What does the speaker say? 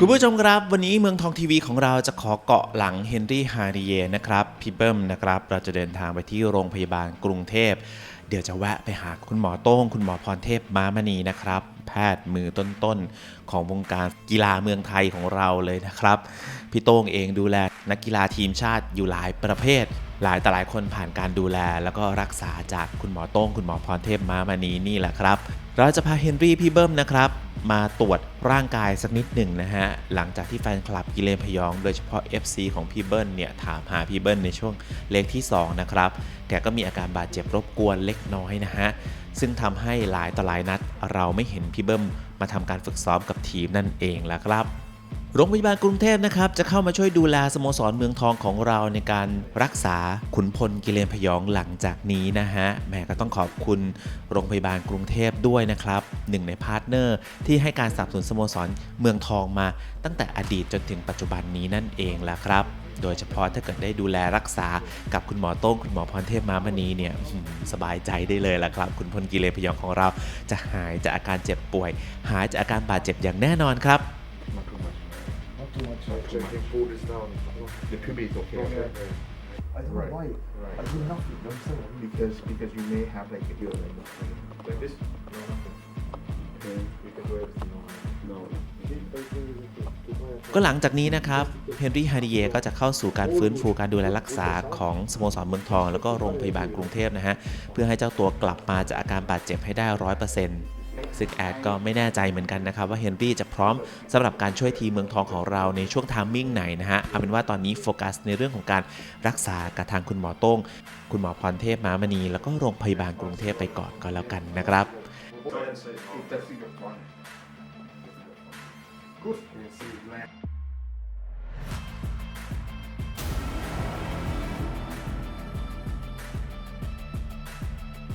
คุณผู้ชมครับ วันนี้เมืองทองทีวีของเราจะขอเกาะหลังเฮนรี่ฮาริเยนะครับพี่เบิ้มนะครับ เราจะเดินทางไปที่โรงพยาบาลกรุงเทพ เดี๋ยวจะแวะไปหาคุณหมอโต้ง คุณหมอพรเทพม้ามณีนะครับ แพทย์มือต้นๆ ของวงการกีฬาเมืองไทยของเราเลยนะครับ พี่โต้งเองดูแลนักกีฬาทีมชาติอยู่หลายประเภท หลายแต่หลายคนผ่านการดูแล แล้วก็รักษาจากคุณหมอโต้ง คุณหมอพรเทพม้ามณีนี่แหละครับ เราจะพาเฮนรี่พี่เบิ้มนะครับ มาตรวจร่างกายสักนิดหนึ่งนะฮะ หลังจากที่แฟนคลับกิเลนพยอง โดยเฉพาะ FC ของพี่เบิ้ลเนี่ย ถามหาพี่เบิ้ลในช่วงเลขที่ 2 นะครับแกก็มีอาการบาดเจ็บรบกวนเล็กน้อยนะฮะ ซึ่งทำให้หลายต่อหลายนัด เราไม่เห็นพี่เบิ้มมาทำการฝึกซ้อมกับทีมนั่นเองแล้วครับ โรงพยาบาลกรุงเทพนะครับจะเข้ามาช่วยดูแลสโมสรเมืองทองของเราในการรักษาขุนพลกิเลนพยองหลังจากนี้นะฮะแม่ก็ต้องขอบคุณโรงพยาบาลกรุงเทพด้วยนะครับหนึ่งในพาร์ทเนอร์ที่ให้การสนับสนุนสโมสรเมืองทองมาตั้งแต่อดีตจนถึงปัจจุบันนี้นั่นเองแหละครับโดยเฉพาะถ้าเกิดได้ดูแลรักษากับคุณหมอโต้งคุณหมอพรเทพมามณีเนี่ยสบายใจได้เลยละครับ คุณพลกิเลนพยองของเราจะหายจากอาการเจ็บป่วย หายจากอาการบาดเจ็บอย่างแน่นอนครับ too much. Not checking food is down. The pubes okay. Okay. I don't Right. know why. Right. I do nothing. Don't say nothing. Because because you may have like if you're like, like this. No nothing. Okay. You can do everything normal. No. ก็หลังจากนี้นะครับเฮนรี่ฮาริเยก็จะเข้าสู่การฟื้นฟูการดูแลรักษาของสโมสรเมืองทอง แล้วก็โรงพยาบาลกรุงเทพนะฮะ เพื่อให้เจ้าตัวกลับมาจากอาการบาดเจ็บให้ได้ร้อยเปอร์เซ็นต์ ซึ่งแอดก็ไม่แน่ใจเหมือนกันนะครับว่าเฮนรี่จะพร้อมสำหรับการช่วยทีมเมืองทองของเราในช่วงทามมิ่งไหนนะฮะเอาเป็นว่าตอนนี้โฟกัสในเรื่องของการรักษากับทางคุณหมอโต้ง คุณหมอพรเทพมามณี แล้วก็โรงพยาบาลกรุงเทพไปก่อนก็แล้วกันนะครับ If